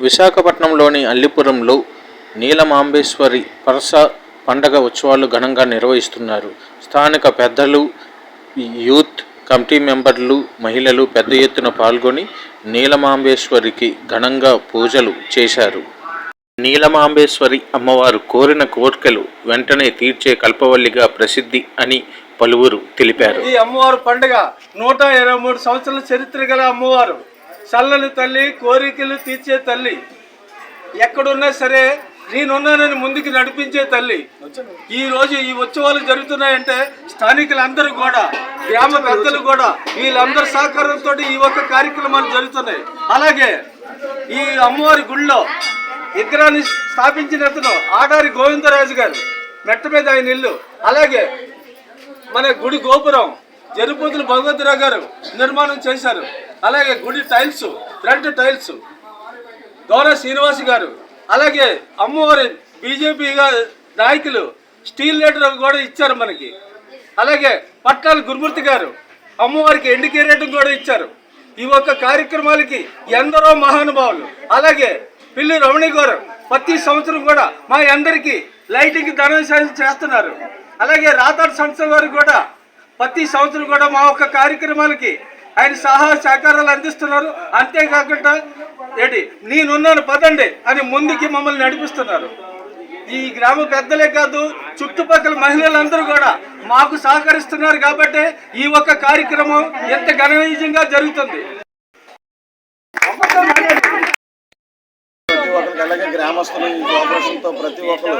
విశాఖపట్నంలోని అల్లిపురంలో నీలమాంబేశ్వరి పరస పండగ ఉత్సవాలు ఘనంగా నిర్వహిస్తున్నారు. స్థానిక పెద్దలు యూత్ కమిటీ మెంబర్లు మహిళలు పెద్ద ఎత్తున పాల్గొని నీలమాంబేశ్వరికి ఘనంగా పూజలు చేశారు. నీలమాంబేశ్వరి అమ్మవారు కోరిన కోర్కెలు వెంటనే తీర్చే కల్పవల్లిగా ప్రసిద్ధి అని పలువురు తెలిపారు. ఈ అమ్మవారు పండుగ నూట ఇరవై మూడు సంవత్సరాల చరిత్ర గల అమ్మవారు. చల్లని తల్లి కోరికలు తీర్చే తల్లి. ఎక్కడున్నా సరే నేనున్నానని ముందుకు నడిపించే తల్లి. ఈ రోజు ఈ ఉత్సవాలు జరుగుతున్నాయంటే స్థానికులందరూ కూడా గ్రామ పెద్దలు కూడా వీళ్ళందరి సహకారంతో ఈ ఒక్క కార్యక్రమాలు జరుగుతున్నాయి. అలాగే ఈ అమ్మవారి గుళ్ళో విగ్రహాన్ని స్థాపించిన అతను ఆడారి గోవిందరాజు గారు. మెట్ట మీద ఆయన ఇల్లు. అలాగే మన గుడి గోపురం. జరుపతులు భగవతిరావు గారు నిర్మాణం చేశారు. అలాగే గుడి టైల్స్ ఫ్రంట్ టైల్స్. గౌర శ్రీనివాస్ గారు అలాగే అమ్మవారి బీజేపీ నాయకులు స్టీల్ లీటర్ కూడా ఇచ్చారు మనకి. అలాగే పట్టాల గురుమూర్తి గారు అమ్మవారికి ఎండికేరేటం కూడా ఇచ్చారు. ఈ ఒక్క కార్యక్రమాలకి ఎందరో మహానుభావులు అలాగే పిల్లి రమణి గారు ప్రతి సంవత్సరం కూడా మా అందరికీ లైటింగ్ ధనం చేస్తున్నారు. అలాగే రాతాడు సంస్థ వారు కూడా ప్రతి సంవత్సరం కూడా మా ఒక్క కార్యక్రమాలకి ఆయన సహాయ సహకారాలు అందిస్తున్నారు. అంతేకాకుండా ఏంటి నేనున్నాను పదండి అని ముందుకి మమ్మల్ని నడిపిస్తున్నారు. ఈ గ్రామ పెద్దలే కాదు చుట్టుపక్కల మహిళలందరూ కూడా మాకు సహకరిస్తున్నారు కాబట్టి ఈ ఒక్క కార్యక్రమం ఎంత ఘననీయంగా జరుగుతుంది. అలాగే గ్రామస్తులు ఈ కోఆపరేషన్తో ప్రతి ఒక్కరు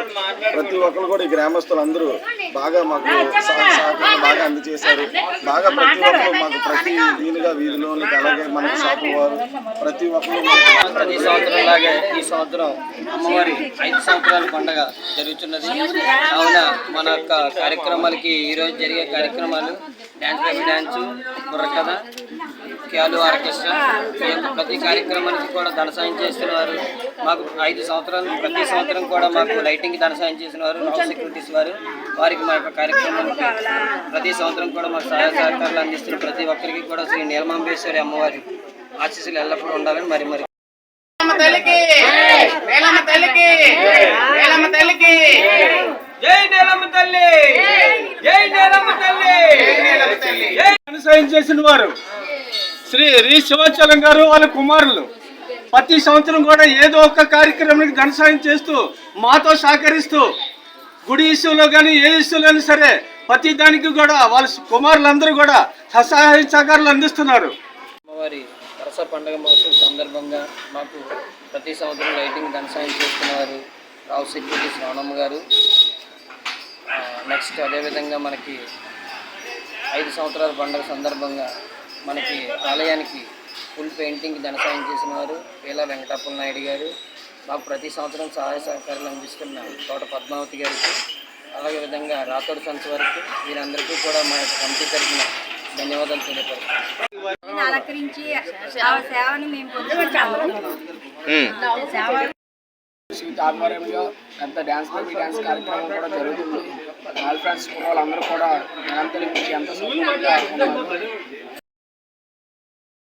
ప్రతి ఒక్కరు కూడా ఈ గ్రామస్తులు అందరూ బాగా మాకు సహకారం బాగా అందజేశారు. బాగా ప్రతి ఒక్కరు మాకు ప్రతి దీనిగా వీధిలోనికి అలాగే మన షాపు వారు ప్రతి ఒక్కరు మాకు ప్రతి సంవత్సరం లాగే ఈ సంవత్సరం అమ్మవారి ఐదు సంవత్సరాల పండగ జరుగుతున్నది. కావున మన యొక్క కార్యక్రమాలకి ఈరోజు జరిగే కార్యక్రమాలు డ్యాన్స్ బేబీ డ్యాన్స్ బుర్రకథ క్యాలు ఆర్కెస్ట్రా ప్రతి కార్యక్రమానికి కూడా ధన సాయం చేస్తున్నారు. మాకు ఐదు సంవత్సరాలు ప్రతి సంవత్సరం కూడా మాకు లైటింగ్ ధన సాయం చేసిన వారు రావు సెక్యూరిటీస్ వారు. వారికి మా యొక్క కార్యక్రమానికి ప్రతి సంవత్సరం కూడా మాకు సహాయ సహకారాలు అందిస్తున్న ప్రతి ఒక్కరికి కూడా శ్రీ నీలమాంబేశ్వరి అమ్మవారి ఆశీస్సులు ఎల్లప్పుడూ ఉండాలని మరి మరి. తల్లికి వేలమ్మ తల్లికి వేలమ్మ తల్లికి. జై నీలమ్మ తల్లి జై నీలమ్మ తల్లి. చేసిన వారు శ్రీ రి శివాచలం గారు వాళ్ళ కుమారులు. ప్రతి సంవత్సరం కూడా ఏదో ఒక కార్యక్రమానికి ధనసాయం చేస్తూ మాతో సహకరిస్తూ గుడి ఇష్యూలో కానీ ఏ ఇష్యూలో అయినా సరే ప్రతి దానికి కూడా వాళ్ళ కుమారులందరూ కూడా సహాయ సహకారాలు అందిస్తున్నారు. అమ్మవారి వరస పండుగ మహోత్సవం సందర్భంగా మాకు ప్రతి సంవత్సరం లైటింగ్ ధనసాయం చేస్తున్నారు చేస్తున్నవారు రావు సెక్యూరిటీ శ్రావణమ్మ గారు. నెక్స్ట్ అదేవిధంగా మనకి ఐదు సంవత్సరాల పండుగ సందర్భంగా మనకి ఆలయానికి ఫుల్ పెయింటింగ్ ధన సాయం చేసిన వారు వేలా వెంకటప్పల నాయుడు గారు. మాకు ప్రతి సంవత్సరం సహాయ సహకారాలు అందిస్తున్న తోట పద్మావతి గారికి అలాగే విధంగా రాతోడు సంస్థ వారికి వీరందరికీ కూడా మా యొక్క కమిటీ తరఫున ధన్యవాదాలు తెలియపరుస్తున్నాను అలంకరించి ఆ సేవని మేము ఆధ్వర్యంలో పెద్ద డ్యాన్స్ బేబీ డ్యాన్స్ కార్యక్రమం కూడా జరుగుతుంది ఆల్ ఫ్రెండ్స్ వాళ్ళందరూ కూడా నిరంతరం ఎంతో సపోర్ట్గా ఉన్నారు